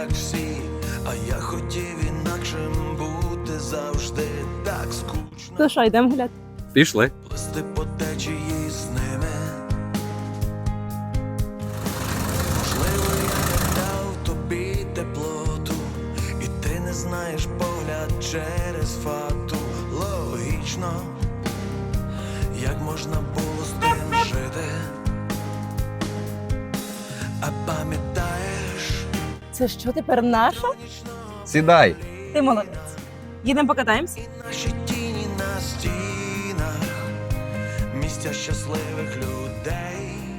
як всі, а я хотів інакшим бути завжди так скучно. То що, йдемо гуляти? Пішли. Плисти по течії з ними. Можливо, я дав тобі теплоту, і ти не знаєш погляд через фату. Логічно, як можна було з тим жити. А Це що тепер наша? Сідай. Ти молодець. Їдемо покатаємось. наші тіні на стінах, місця щасливих людей.